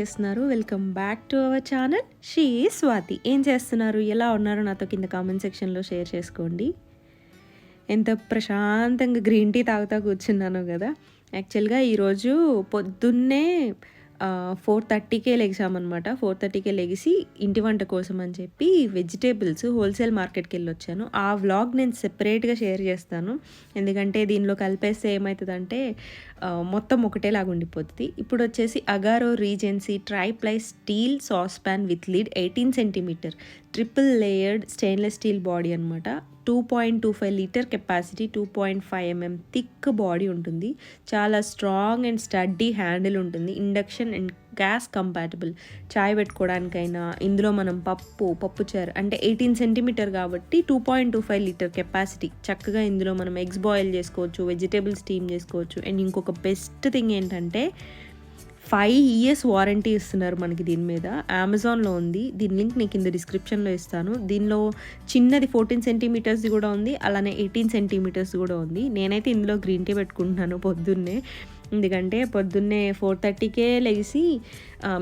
చేస్తున్నారు. Welcome back to our channel she Swathi ఏం చేస్తున్నారు? ఎలా ఉన్నారు? నాతో కింద కామెంట్ సెక్షన్లో షేర్ చేసుకోండి. ఎంత ప్రశాంతంగా గ్రీన్ టీ తాగుతా కూర్చున్నాను కదా. యాక్చువల్గా ఈరోజు పొద్దున్నే ఫోర్ థర్టీకే లెగిసామన్నమాట. ఫోర్ థర్టీకే లెగిసి ఇంటి వంట కోసం అని చెప్పి వెజిటేబుల్స్ హోల్సేల్ మార్కెట్కి వెళ్ళి వచ్చాను ఆ వ్లాగ్ నేను సెపరేట్గా షేర్ చేస్తాను. ఎందుకంటే దీనిలో కలిపేస్తే ఏమవుతుందంటే మొత్తం ఒకటేలాగా ఉండిపోతుంది ఇప్పుడు వచ్చేసి Agaro regency triply steel sauce pan with lid eighteen centimetre. Triple layered stainless steel body అనమాట two point two five litre capacity two point five mm thick body ఉంటుంది. చాలా స్ట్రాంగ్ అండ్ స్టడీ హ్యాండిల్ ఉంటుంది. Induction and gas compatible చాయ్ పెట్టుకోవడానికైనా ఇందులో మనం పప్పు పప్పుచారు అంటే ఎయిటీన్ సెంటీమీటర్ కాబట్టి two point two five litre capacity చక్కగా ఇందులో మనం ఎగ్స్ బాయిల్ చేసుకోవచ్చు వెజిటేబుల్ స్టీమ్ చేసుకోవచ్చు. అండ్ ఇంకొక బెస్ట్ థింగ్ ఏంటంటే ఫైవ్ ఇయర్స్ వారంటీ ఇస్తున్నారు మనకి దీని మీద. అమెజాన్లో ఉంది. దీని లింక్ నేను కింద డిస్క్రిప్షన్లో ఇస్తాను. దీనిలో చిన్నది ఫోర్టీన్ సెంటీమీటర్స్ది కూడా ఉంది. అలానే ఎయిటీన్ సెంటీమీటర్స్ కూడా ఉంది. నేనైతే ఇందులో గ్రీన్ టీ పెట్టుకుంటున్నాను పొద్దున్నే. ఎందుకంటే పొద్దున్నే ఫోర్ థర్టీకే లేచి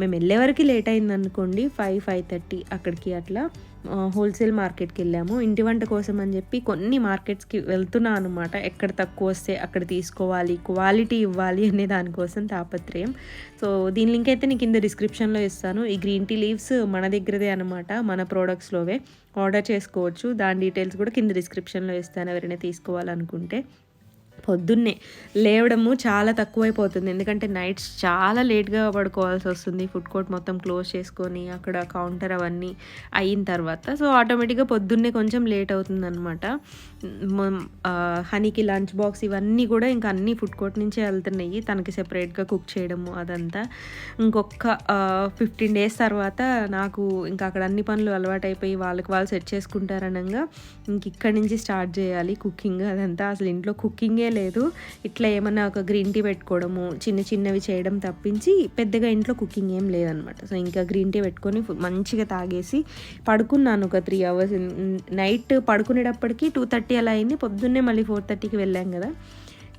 మేము వెళ్ళే వరకు లేట్ అయింది అనుకోండి ఫైవ్ ఫైవ్ థర్టీ అక్కడికి అట్లా హోల్సేల్ మార్కెట్కి వెళ్ళాము. ఇంటి వంట కోసం అని చెప్పి కొన్ని మార్కెట్స్కి వెళ్తున్నా అనమాట ఎక్కడ తక్కువ వస్తే అక్కడ తీసుకోవాలి క్వాలిటీ ఇవ్వాలి అనే దానికోసం తాపత్రయం. సో దీని లింక్ అయితే నేను కింద డిస్క్రిప్షన్లో ఇస్తాను. ఈ గ్రీన్ టీ లీవ్స్ మన దగ్గరదే అనమాట మన ప్రోడక్ట్స్లోవే. ఆర్డర్ చేసుకోవచ్చు. దాని డీటెయిల్స్ కూడా కింద డిస్క్రిప్షన్లో ఇస్తాను ఎవరైనా తీసుకోవాలనుకుంటే. పొద్దున్నే లేవడము చాలా తక్కువైపోతుంది. ఎందుకంటే నైట్స్ చాలా లేట్గా పడుకోవాల్సి వస్తుంది. ఫుడ్ కోర్ట్ మొత్తం క్లోజ్ చేసుకొని అక్కడ కౌంటర్ అవన్నీ అయిన తర్వాత. సో ఆటోమేటిక్గా పొద్దున్నే కొంచెం లేట్ అవుతుంది అనమాట హనీకి లంచ్ బాక్స్ ఇవన్నీ కూడా ఇంకా అన్ని ఫుడ్ కోర్ట్ నుంచే వెళ్తున్నాయి. తనకి సెపరేట్గా కుక్ చేయడము అదంతా. ఇంకొక ఫిఫ్టీన్ డేస్ తర్వాత నాకు ఇంకా అక్కడ అన్ని పనులు అలవాటైపోయి వాళ్ళకి వాళ్ళు సెట్ చేసుకుంటారనగా ఇంక ఇక్కడి నుంచి స్టార్ట్ చేయాలి కుకింగ్ అదంతా. అసలు ఇంట్లో కుకింగే లేదు. ఇట్లా ఏమన్నా ఒక గ్రీన్ టీ పెట్టుకోవడము చిన్న చిన్నవి చేయడం తప్పించి పెద్దగా ఇంట్లో కుకింగ్ ఏం లేదనమాట సో ఇంకా గ్రీన్ టీ పెట్టుకొని మంచిగా తాగేసి పడుకున్నాను ఒక త్రీ అవర్స్. నైట్ పడుకునేటప్పటికి టూ థర్టీ అలా అయింది. పొద్దున్నే మళ్ళీ ఫోర్ థర్టీకి వెళ్ళాం కదా.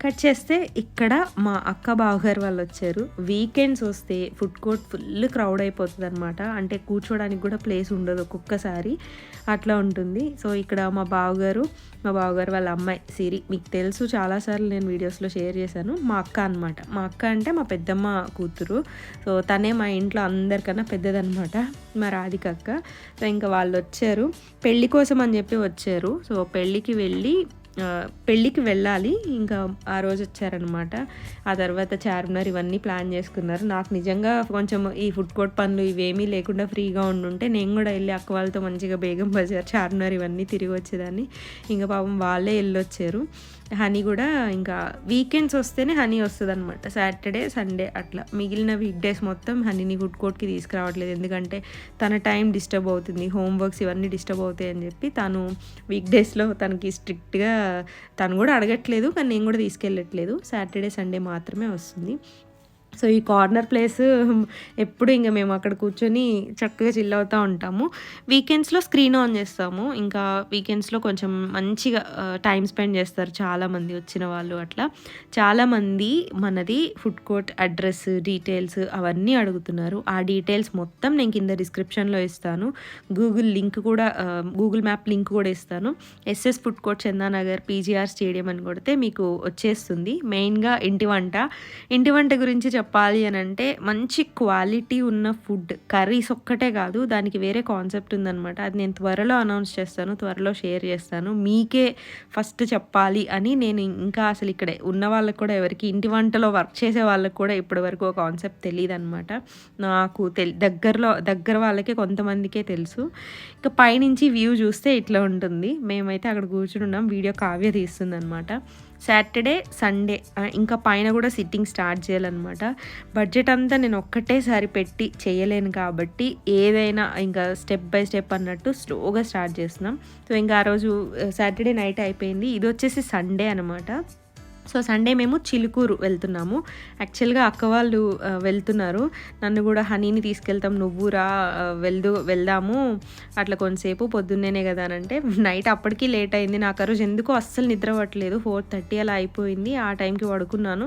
కట్ చేస్తే ఇక్కడ మా అక్క బావగారు వాళ్ళు వచ్చారు. వీకెండ్స్ వస్తే ఫుడ్ కోర్ట్ ఫుల్ క్రౌడ్ అయిపోతుంది అనమాట అంటే కూర్చోడానికి కూడా ప్లేస్ ఉండదు ఒక్కొక్కసారి. అట్లా ఉంటుంది. సో ఇక్కడ మా బావగారు మా బావగారు వాళ్ళ అమ్మాయి సిరి మీకు తెలుసు చాలాసార్లు నేను వీడియోస్లో షేర్ చేశాను. మా అక్క అనమాట మా అక్క అంటే మా పెద్దమ్మ కూతురు. సో తనే మా ఇంట్లో అందరికన్నా పెద్దదనమాట మా రాధిక అక్క. సో ఇంకా వాళ్ళు వచ్చారు. పెళ్ళి కోసం అని చెప్పి వచ్చారు. సో పెళ్ళికి వెళ్ళి పెళ్ళికి వెళ్ళాలి. ఇంకా ఆ రోజు వచ్చారనమాట ఆ తర్వాత చార్మినార్ ఇవన్నీ ప్లాన్ చేసుకున్నారు. నాకు నిజంగా కొంచెం ఈ ఫుడ్ కోర్ట్ పనులు ఇవేమీ లేకుండా ఫ్రీగా ఉండుంటే నేను కూడా వెళ్ళి అక్క వాళ్ళతో మంచిగా బేగం బజార్ చార్మినార్ ఇవన్నీ తిరిగి వచ్చేదాన్ని. ఇంకా పాపం వాళ్ళే వెళ్ళొచ్చారు. హనీ కూడా ఇంకా వీకెండ్స్ వస్తేనే హనీ వస్తుంది అనమాట సాటర్డే సండే అట్లా. మిగిలిన వీక్ డేస్ మొత్తం హనీని గుడ్ కోర్ట్కి తీసుకురావట్లేదు. ఎందుకంటే తన టైం డిస్టర్బ్ అవుతుంది. హోంవర్క్స్ ఇవన్నీ డిస్టర్బ్ అవుతాయి అని చెప్పి తను వీక్ డేస్లో తనకి స్ట్రిక్ట్గా తను కూడా అడగట్లేదు. కానీ నేను కూడా తీసుకెళ్ళట్లేదు. సాటర్డే సండే మాత్రమే వస్తుంది. సో ఈ కార్నర్ ప్లేస్ ఎప్పుడు ఇంకా మేము అక్కడ కూర్చొని చక్కగా చిల్ అవుతూ ఉంటాము. వీకెండ్స్లో స్క్రీన్ ఆన్ చేస్తాము. ఇంకా వీకెండ్స్లో కొంచెం మంచిగా టైం స్పెండ్ చేస్తారు చాలామంది వచ్చిన వాళ్ళు అట్లా. చాలామంది మనది ఫుడ్ కోర్ట్ అడ్రస్ డీటెయిల్స్ అవన్నీ అడుగుతున్నారు. ఆ డీటెయిల్స్ మొత్తం నేను కింద డిస్క్రిప్షన్లో ఇస్తాను. గూగుల్ లింక్ కూడా గూగుల్ మ్యాప్ లింక్ కూడా ఇస్తాను. SS food court Chandanagar PGR stadium అని కొడితే మీకు వచ్చేస్తుంది. మెయిన్గా ఇంటి వంట. ఇంటి వంట గురించి చెప్పాలి అని అంటే మంచి క్వాలిటీ ఉన్న ఫుడ్ కర్రీస్ ఒక్కటే కాదు దానికి వేరే కాన్సెప్ట్ ఉందన్నమాట. అది నేను త్వరలో అనౌన్స్ చేస్తాను త్వరలో షేర్ చేస్తాను. మీకే ఫస్ట్ చెప్పాలి అని నేను ఇంకా అసలు ఇక్కడ ఉన్న వాళ్ళకి కూడా ఎవరికి ఇంటి వంటలో వర్క్ చేసే వాళ్ళకి కూడా ఇప్పటి వరకు కాన్సెప్ట్ తెలియదు అనమాట నాకు తెలి దగ్గరలో దగ్గర వాళ్ళకే కొంతమందికే తెలుసు. ఇంకా పైనుంచి వ్యూ చూస్తే ఇట్లా ఉంటుంది. మేమైతే అక్కడ కూర్చుని ఉన్నాం వీడియో కావ్య తీస్తుంది అనమాట సాటర్డే సండే ఇంకా పైన కూడా సిట్టింగ్ స్టార్ట్ చేయాలన్నమాట. బడ్జెట్ అంతా నేను ఒక్కటేసారి పెట్టి చేయలేను కాబట్టి ఏదైనా ఇంకా స్టెప్ బై స్టెప్ అన్నట్టు స్లోగా స్టార్ట్ చేస్తున్నాం. సో ఇంకా ఆ రోజు సాటర్డే నైట్ అయిపోయింది. ఇది వచ్చేసి సండే అనమాట సో సండే మేము చిలుకూరు వెళ్తున్నాము. యాక్చువల్గా అక్క వాళ్ళు వెళ్తున్నారు. నన్ను కూడా హనీని తీసుకెళ్తాం నువ్వు రా వెళ్దు వెళ్దాము. అట్లా కొంతసేపు పొద్దున్నేనే కదా అని అంటే నైట్ అప్పటికి లేట్ అయింది. నాకు ఆ రోజు ఎందుకో అస్సలు నిద్ర పట్టలేదు. ఫోర్ థర్టీ అలా అయిపోయింది. ఆ టైంకి పడుకున్నాను.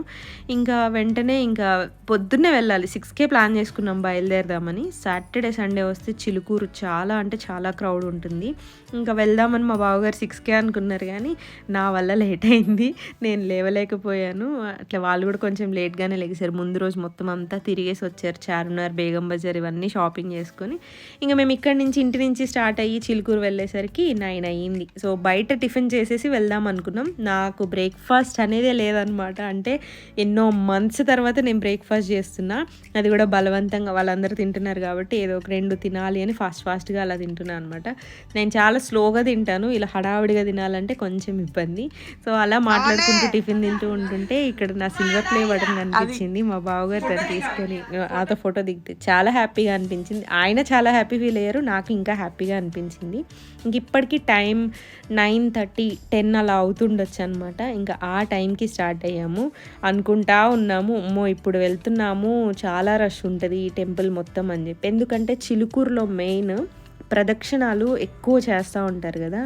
ఇంకా వెంటనే ఇంకా పొద్దున్నే వెళ్ళాలి. సిక్స్కే ప్లాన్ చేసుకున్నాం బయలుదేరదామని. సాటర్డే సండే వస్తే చిలుకూరు చాలా అంటే చాలా క్రౌడ్ ఉంటుంది. ఇంకా వెళ్దామని మా బావగారు సిక్స్కే అనుకున్నారు కానీ నా వల్ల లేట్ అయింది. నేను లేవలేకపోయాను అట్లా వాళ్ళు కూడా కొంచెం లేట్గానే లెగిసారు. ముందు రోజు మొత్తం అంతా తిరిగేసి వచ్చారు. చార్మినార్ బేగం బజార్ ఇవన్నీ షాపింగ్ చేసుకొని. ఇంకా మేము ఇక్కడి నుంచి ఇంటి నుంచి స్టార్ట్ అయ్యి చిలుకూరు వెళ్ళేసరికి నైన్ అయ్యింది. సో బయట టిఫిన్ చేసేసి వెళ్దాం అనుకున్నాం. నాకు బ్రేక్ఫాస్ట్ అనేదే లేదనమాట. అంటే ఎన్నో మంత్స్ తర్వాత నేను బ్రేక్ఫాస్ట్ చేస్తున్నా. అది కూడా బలవంతంగా వాళ్ళందరూ తింటున్నారు కాబట్టి ఏదో ఒక రెండు తినాలి అని ఫాస్ట్ ఫాస్ట్గా అలా తింటున్నాను అనమాట. నేను చాలా స్లోగా తింటాను. ఇలా హడావిడిగా తినాలంటే కొంచెం ఇబ్బంది. సో అలా మాట్లాడుకుంటూ టిఫిన్ తింటూ ఉంటుంటే ఇక్కడ నా సిల్వర్ ప్లే బటన్ కనిపించింది. మా బావగారు తను తీసుకొని ఆతో ఫోటో దిగితే చాలా హ్యాపీగా అనిపించింది. ఆయన చాలా హ్యాపీ ఫీల్ అయ్యారు నాకు ఇంకా హ్యాపీగా అనిపించింది. ఇంక ఇప్పటికి టైం నైన్ థర్టీ టెన్ అలా అవుతుండొచ్చు అనమాట ఇంకా ఆ టైంకి స్టార్ట్ అయ్యాము. అనుకుంటా ఉన్నాము అమ్మో ఇప్పుడు వెళ్తున్నాము చాలా రష్ ఉంటుంది ఈ టెంపుల్ మొత్తం అని చెప్పి. ఎందుకంటే చిలుకూరులో మెయిన్ ప్రదక్షిణాలు ఎక్కువ చేస్తూ ఉంటారు కదా.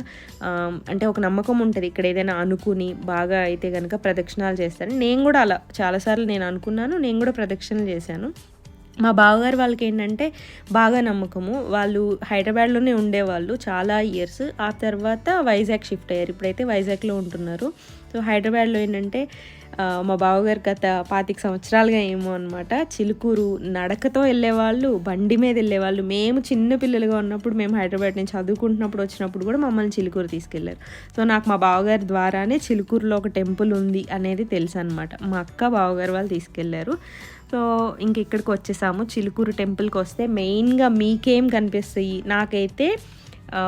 అంటే ఒక నమ్మకం ఉంటుంది ఇక్కడ ఏదైనా అనుకుని బాగా అయితే కనుక ప్రదక్షిణాలు చేస్తారు నేను కూడా అలా చాలాసార్లు నేను అనుకున్నాను నేను కూడా ప్రదక్షిణలు చేశాను. మా బావగారు వాళ్ళకి ఏంటంటే బాగా నమ్మకము. వాళ్ళు హైదరాబాద్లోనే ఉండేవాళ్ళు చాలా ఇయర్స్. ఆ తర్వాత వైజాగ్ షిఫ్ట్ అయ్యారు. ఇప్పుడైతే వైజాగ్లో ఉంటున్నారు. సో హైదరాబాద్లో ఏంటంటే మా బావగారు గత పాతిక సంవత్సరాలుగా ఏమో అనమాట చిలుకూరు నడకతో వెళ్ళేవాళ్ళు బండి మీద వెళ్ళేవాళ్ళు. మేము చిన్న పిల్లలుగా ఉన్నప్పుడు మేము హైదరాబాద్ నుంచి చదువుకుంటున్నప్పుడు వచ్చినప్పుడు కూడా మమ్మల్ని చిలుకూరు తీసుకెళ్ళారు. సో నాకు మా బావగారి ద్వారానే చిలుకూరులో ఒక టెంపుల్ ఉంది అనేది తెలుసు అనమాట మా అక్క బావగారు వాళ్ళు తీసుకెళ్ళారు. సో ఇంక ఇక్కడికి వచ్చేసాము. చిలుకూరు టెంపుల్కి వస్తే మెయిన్గా మీకేం కనిపిస్తాయి? నాకైతే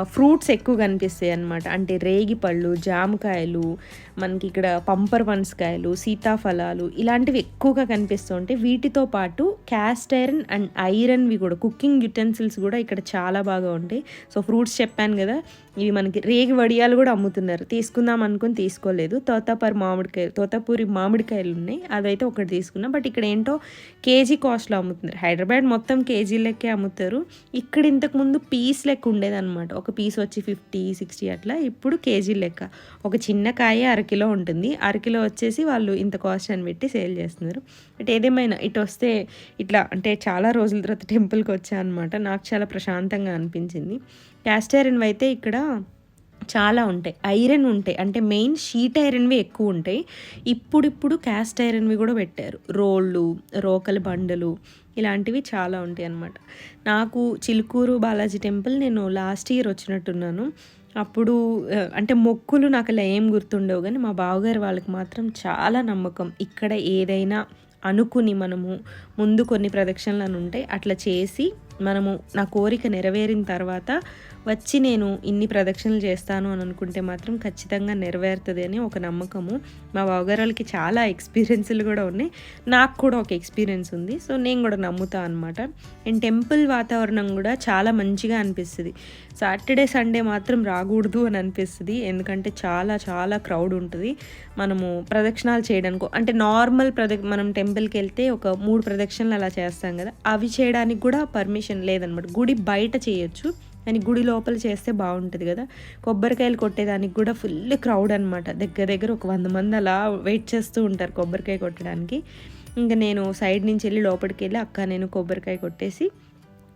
ఫ్రూట్స్ ఎక్కువ కనిపిస్తాయి అన్నమాట. అంటే రేగి పళ్ళు జామకాయలు మనకి ఇక్కడ పంపర్ పనసకాయలు సీతాఫలాలు ఇలాంటివి ఎక్కువగా కనిపిస్తూ ఉంటాయి వీటితో పాటు క్యాస్ట్ ఐరన్ అండ్ ఐరన్వి కూడా కుకింగ్ యుటెన్సిల్స్ కూడా ఇక్కడ చాలా బాగా ఉంటాయి. సో ఫ్రూట్స్ చెప్పాను కదా ఇవి మనకి రేగి వడియాలు కూడా అమ్ముతున్నారు. తీసుకుందాం అనుకుని తీసుకోలేదు. తోతాపూరి మామిడికాయలు తోతాపూరి మామిడికాయలు ఉన్నాయి. అదైతే ఒకటి తీసుకున్నాం. బట్ ఇక్కడ ఏంటో కేజీ కాస్ట్లో అమ్ముతున్నారు. హైదరాబాద్ మొత్తం కేజీ లెక్కే అమ్ముతారు. ఇక్కడ ఇంతకుముందు పీస్ లెక్క ఉండేదన్నమాట. ఒక పీస్ వచ్చి ఫిఫ్టీ సిక్స్టీ అట్లా. ఇప్పుడు కేజీ లెక్క. ఒక చిన్న కాయ అరకిలో ఉంటుంది. అరకిలో వచ్చేసి వాళ్ళు ఇంత కాస్ట్ అని పెట్టి సేల్ చేస్తున్నారు. బట్ ఏదేమైనా ఇటు వస్తే ఇట్లా అంటే చాలా రోజుల తర్వాత టెంపుల్కి వచ్చా అనమాట నాకు చాలా ప్రశాంతంగా అనిపించింది. క్యాస్ట్ అయితే ఇక్కడ చాలా ఉంటాయి. ఐరన్ ఉంటాయి. అంటే మెయిన్ షీట్ ఐరన్వి ఎక్కువ ఉంటాయి. ఇప్పుడిప్పుడు క్యాస్ట్ ఐరన్వి కూడా పెట్టారు. రోళ్ళు రోకలి బండలు ఇలాంటివి చాలా ఉంటాయి అన్నమాట. నాకు చిలుకూరు బాలాజీ టెంపుల్ నేను లాస్ట్ ఇయర్ వచ్చినట్టున్నాను. అప్పుడు అంటే మొక్కులు నాకు అలా ఏం గుర్తుండవు కానీ మా బావగారు వాళ్ళకి మాత్రం చాలా నమ్మకం. ఇక్కడ ఏదైనా అనుకుని మనము ముందు కొన్ని ప్రదక్షిణలు అని ఉంటాయి అట్లా చేసి మనము నా కోరిక నెరవేరిన తర్వాత వచ్చి నేను ఇన్ని ప్రదక్షిణలు చేస్తాను అని అనుకుంటే మాత్రం ఖచ్చితంగా నెరవేరుతుంది అని ఒక నమ్మకము. మా బావగారు చాలా ఎక్స్పీరియన్స్లు కూడా ఉన్నాయి. నాకు కూడా ఒక ఎక్స్పీరియన్స్ ఉంది. సో నేను కూడా నమ్ముతా అనమాట అండ్ టెంపుల్ వాతావరణం కూడా చాలా మంచిగా అనిపిస్తుంది. సాటర్డే సండే మాత్రం రాకూడదు అని అనిపిస్తుంది. ఎందుకంటే చాలా చాలా క్రౌడ్ ఉంటుంది. మనము ప్రదక్షిణాలు చేయడానికి అంటే నార్మల్ ప్రదక్ష మనం టెంపుల్కి వెళ్తే ఒక మూడు ప్రదక్షిణలు అలా చేస్తాం కదా. అవి చేయడానికి కూడా పర్మిషన్ లేదనమాట. గుడి బయట చేయొచ్చు కానీ గుడి లోపల చేస్తే బాగుంటుంది కదా. కొబ్బరికాయలు కొట్టేదానికి కూడా ఫుల్ క్రౌడ్ అనమాట. దగ్గర దగ్గర ఒక వంద మంది అలా వెయిట్ చేస్తూ ఉంటారు కొబ్బరికాయ కొట్టడానికి. ఇంకా నేను సైడ్ నుంచి వెళ్ళి లోపలికి వెళ్ళి అక్క నేను కొబ్బరికాయ కొట్టేసి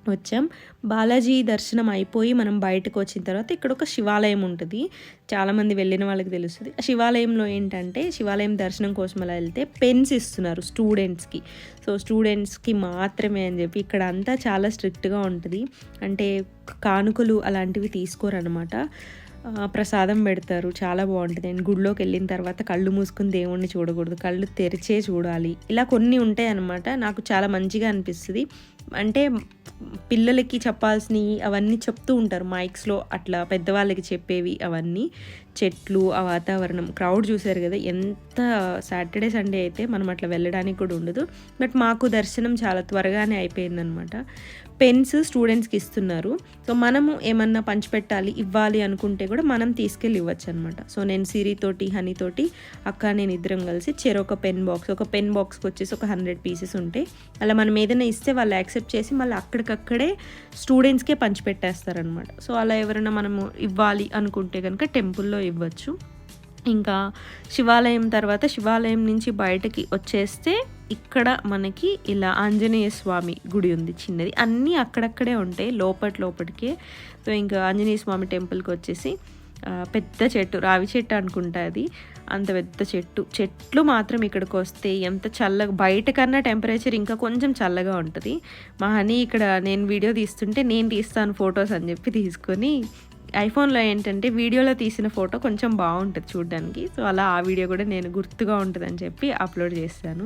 వచ్చాం బాలాజీ దర్శనం అయిపోయి మనం బయటకు వచ్చిన తర్వాత ఇక్కడ ఒక శివాలయం ఉంటుంది. చాలామంది వెళ్ళిన వాళ్ళకి తెలుస్తుంది. ఆ శివాలయంలో ఏంటంటే శివాలయం దర్శనం కోసం అలా వెళ్తే పెన్స్ ఇస్తున్నారు స్టూడెంట్స్కి సో స్టూడెంట్స్కి మాత్రమే అని చెప్పి ఇక్కడ అంతా చాలా స్ట్రిక్ట్గా ఉంటుంది. అంటే కానుకలు అలాంటివి తీసుకోరనమాట ప్రసాదం పెడతారు. చాలా బాగుంటుంది. అండ్ గుడిలోకి వెళ్ళిన తర్వాత కళ్ళు మూసుకుని దేవుణ్ణి చూడకూడదు. కళ్ళు తెరిచే చూడాలి. ఇలా కొన్ని ఉంటాయి అన్నమాట నాకు చాలా మంచిగా అనిపిస్తుంది. అంటే పిల్లలకి చెప్పాల్సినవి అవన్నీ చెప్తూ ఉంటారు. మైక్స్లో అట్లా పెద్దవాళ్ళకి చెప్పేవి అవన్నీ. చెట్లు ఆ వాతావరణం క్రౌడ్ చూశారు కదా ఎంత సాటర్డే సండే అయితే మనం అట్లా వెళ్ళడానికి కూడా ఉండదు. బట్ మాకు దర్శనం చాలా త్వరగానే అయిపోయిందనమాట. పెన్స్ స్టూడెంట్స్కి ఇస్తున్నారు. సో మనము ఏమన్నా పంచిపెట్టాలి ఇవ్వాలి అనుకుంటే కూడా మనం తీసుకెళ్ళి ఇవ్వచ్చు అనమాట సో నేను సిరితోటి హనీతోటి అక్క నేను ఇద్దరం కలిసి చెరొక పెన్ బాక్స్ ఒక పెన్ బాక్స్కి వచ్చేసి ఒక హండ్రెడ్ పీసెస్ ఉంటాయి అలా మనం ఏదైనా ఇస్తే వాళ్ళు యాక్సెప్ట్ చేసి మళ్ళీ అక్కడికక్కడే స్టూడెంట్స్కే పంచిపెట్టేస్తారనమాట సో అలా ఎవరైనా మనము ఇవ్వాలి అనుకుంటే కనుక టెంపుల్లో ఇవ్వచ్చు. ఇంకా శివాలయం తర్వాత శివాలయం నుంచి బయటకి వచ్చేస్తే ఇక్కడ మనకి ఇలా ఆంజనేయ స్వామి గుడి ఉంది చిన్నది. అన్నీ అక్కడక్కడే ఉంటాయి లోపటి లోపటికే. సో ఇంకా ఆంజనేయ స్వామి టెంపుల్కి వచ్చేసి పెద్ద చెట్టు రావి చెట్టు అనుకుంటా అది. అంత పెద్ద చెట్టు. చెట్లు మాత్రం ఇక్కడికి వస్తే ఎంత చల్లగా బయట కన్నా టెంపరేచర్ ఇంకా కొంచెం చల్లగా ఉంటుంది. మా హనీ ఇక్కడ నేను వీడియో తీస్తుంటే నేను తీస్తాను ఫొటోస్ అని చెప్పి తీసుకొని ఐఫోన్లో ఏంటంటే వీడియోలో తీసిన ఫోటో కొంచెం బాగుంటుంది చూడడానికి. సో అలా ఆ వీడియో కూడా నేను గుర్తుగా ఉంటుందని చెప్పి అప్లోడ్ చేస్తాను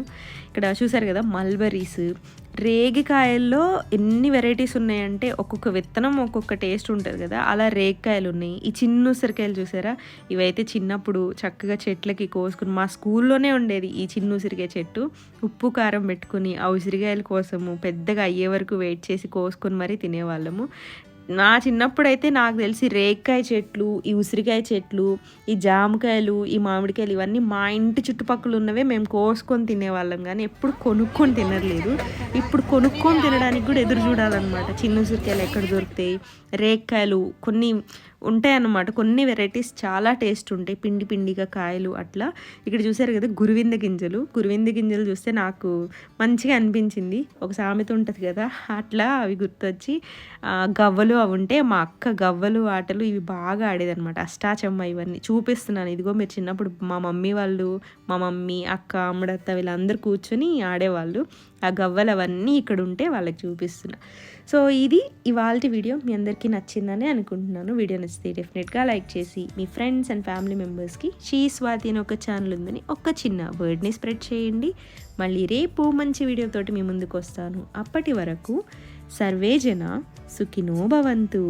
ఇక్కడ చూసారు కదా మల్బరీస్. రేగికాయల్లో ఎన్ని వెరైటీస్ ఉన్నాయంటే ఒక్కొక్క విత్తనం ఒక్కొక్క టేస్ట్ ఉంటుంది కదా. అలా రేగికాయలు ఉన్నాయి. ఈ చిన్న ఉసిరికాయలు చూసారా? ఇవైతే చిన్నప్పుడు చక్కగా చెట్లకి కోసుకుని మా స్కూల్లోనే ఉండేది ఈ చిన్న ఉసిరికాయ చెట్టు. ఉప్పు కారం పెట్టుకుని ఆ ఉసిరికాయల కోసము పెద్దగా అయ్యే వరకు వెయిట్ చేసి కోసుకొని మరీ తినేవాళ్ళము. నా చిన్నప్పుడైతే నాకు తెలిసి రేక్కాయ చెట్లు ఈ ఉసిరికాయ చెట్లు ఈ జామకాయలు ఈ మామిడికాయలు ఇవన్నీ మా ఇంటి చుట్టుపక్కల ఉన్నవే మేము కోసుకొని తినేవాళ్ళం. కానీ ఎప్పుడు కొనుక్కొని తినలేదు ఇప్పుడు కొనుక్కొని తినడానికి కూడా ఎదురు చూడాలన్నమాట. చిన్న ఉసిరికాయలు ఎక్కడ దొరుకుతాయి? రేక్కాయలు కొన్ని ఉంటాయి అన్నమాట కొన్ని వెరైటీస్ చాలా టేస్ట్ ఉంటాయి. పిండి పిండిగా కాయలు అట్లా. ఇక్కడ చూసారు కదా గురువింద గింజలు. గురువింద గింజలు చూస్తే నాకు మంచిగా అనిపించింది. ఒక సామెత ఉంటుంది కదా అట్లా అవి గుర్తొచ్చి గవ్వలు అవి ఉంటే మా అక్క గవ్వలు ఆటలు ఇవి బాగా ఆడేదన్నమాట. అష్టాచమ్మ ఇవన్నీ చూపిస్తున్నాను. ఇదిగో మీరు చిన్నప్పుడు మా మమ్మీ వాళ్ళు మా మమ్మీ అక్క అమ్మడత్త వీళ్ళందరూ కూర్చొని ఆడేవాళ్ళు. ఆ గవ్వలు అవన్నీ ఇక్కడ ఉంటే వాళ్ళకి చూపిస్తున్నా. సో ఇది ఇవాళ వీడియో మీ అందరికీ నచ్చిందని అనుకుంటున్నాను. వీడియో నచ్చితే డెఫినెట్గా లైక్ చేసి మీ ఫ్రెండ్స్ అండ్ ఫ్యామిలీ మెంబర్స్కి షీ స్వాతి అని ఒక ఛానల్ ఉందని ఒక చిన్న వర్డ్ని స్ప్రెడ్ చేయండి. మళ్ళీ రేపు మంచి వీడియోతోటి మీ ముందుకు వస్తాను. అప్పటి వరకు సర్వేజన సుఖినోభవంతు